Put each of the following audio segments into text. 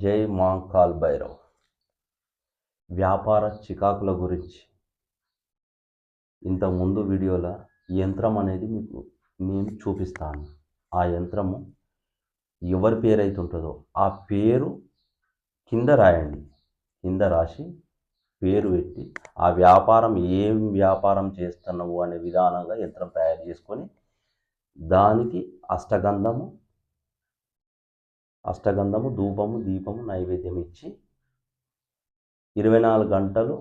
జై మాంకాల్ భైరవ్. వ్యాపార చికాకుల గురించి. ఇంతకుముందు వీడియోలో యంత్రం అనేది మీకు నేను చూపిస్తాను. ఆ యంత్రము ఎవరి పేరు అయితే ఉంటుందో ఆ పేరు కింద రాయండి. కింద రాసి పేరు పెట్టి ఆ వ్యాపారం ఏం వ్యాపారం చేస్తున్నావు అనే విధానంగా యంత్రం తయారు చేసుకొని దానికి అష్టగంధము అష్టగంధము ధూపము దీపము నైవేద్యం ఇచ్చి ఇరవై నాలుగు గంటలు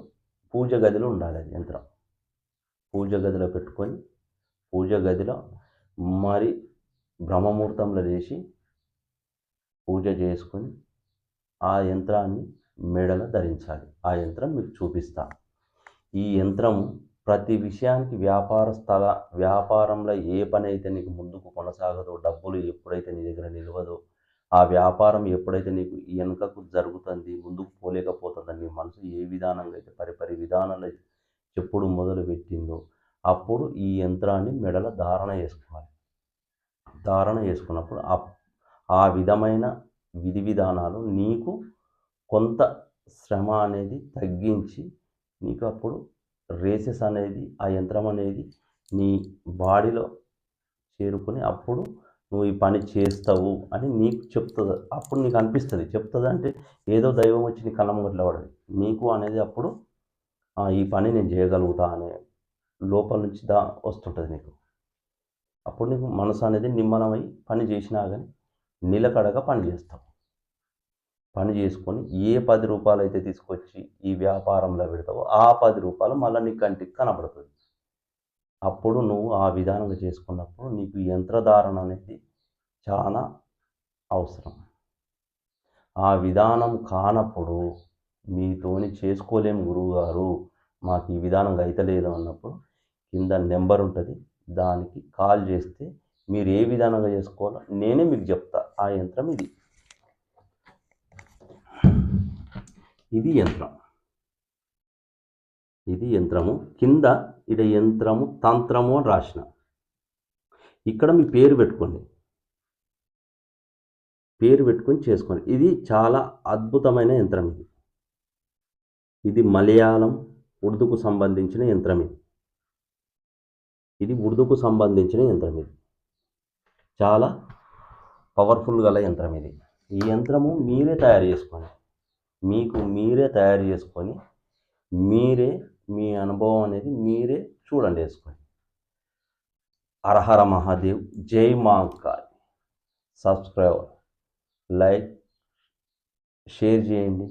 పూజ గదిలో ఉండాలి అది యంత్రం. పూజ గదిలో పెట్టుకొని పూజ గదిలో మరి బ్రహ్మముహూర్తంలో చేసి పూజ చేసుకొని ఆ యంత్రాన్ని మెడలో ధరించాలి. ఆ యంత్రం మీకు చూపిస్తా. ఈ యంత్రం ప్రతి విషయానికి వ్యాపార స్థల వ్యాపారంలో ఏ పని అయితే నీకు ముందుకు కొనసాగదో డబ్బులు ఎప్పుడైతే నీ దగ్గర నిలవదో ఆ వ్యాపారం ఎప్పుడైతే నీకు వెనుకకు జరుగుతుంది ముందుకు పోలేకపోతుందని నీ మనసు ఏ విధానంగా అయితే పరిపరి విధానాలు అయితే చెప్పుడు మొదలు పెట్టిందో అప్పుడు ఈ యంత్రాన్ని మెడల ధారణ చేసుకోవాలి. ధారణ చేసుకున్నప్పుడు ఆ ఆ విధమైన విధి విధానాలు నీకు కొంత శ్రమ అనేది తగ్గించి నీకు అప్పుడు రేసెస్ అనేది ఆ యంత్రం అనేది నీ బాడీలో చేరుకొని అప్పుడు నువ్వు ఈ పని చేస్తావు అని నీకు చెప్తుంది. అప్పుడు నీకు అనిపిస్తుంది. చెప్తుంది అంటే ఏదో దైవం వచ్చి నీ కళ్ళ ముంగట్లో పడదు నీకు అనేది అప్పుడు ఈ పని నేను చేయగలుగుతా అనే లోపల నుంచి దా వస్తుంటుంది నీకు. అప్పుడు నీకు మనసు అనేది నిమ్మలమై పని చేసినా కానీ నిలకడగా పని చేస్తావు. పని చేసుకొని ఏ పది రూపాయలు అయితే తీసుకొచ్చి ఈ వ్యాపారంలో పెడతావో ఆ పది రూపాయలు మళ్ళీ నీ కంటికి కనబడుతుంది. అప్పుడు నువ్వు ఆ విధానంగా చేసుకున్నప్పుడు నీకు యంత్రధారణ అనేది చాలా అవసరం. ఆ విధానం కానప్పుడు మీతోని చేసుకోలేము గురువుగారు మాకు ఈ విధానంగా అయితలేదు అన్నప్పుడు కింద నెంబర్ ఉంటుంది దానికి కాల్ చేస్తే మీరు ఏ విధానంగా చేసుకోవాలో నేనే మీకు చెప్తా. ఆ యంత్రం ఇది. ఇది యంత్రం. ఇది యంత్రము. కింద ఇడ యంత్రము తంత్రము అని రాసిన. ఇక్కడ మీ పేరు పెట్టుకోండి. పేరు పెట్టుకొని చేసుకోండి. ఇది చాలా అద్భుతమైన యంత్రం ఇది. ఇది మలయాళం ఉర్దూకు సంబంధించిన యంత్రం ఇది. ఇది ఉర్దూకు సంబంధించిన యంత్రం ఇది. చాలా పవర్ఫుల్ గల యంత్రం ఇది. ఈ యంత్రము మీరే తయారు చేసుకోండి మీకు మీరే తయారు చేసుకొని మీరే మీ అనుభవం అనేది మీరే చూడండి వేసుకొని అర్హర మహాదేవ్ జై మాంకాయ్ సబ్స్క్రైబ్ లైక్ షేర్ చేయండి.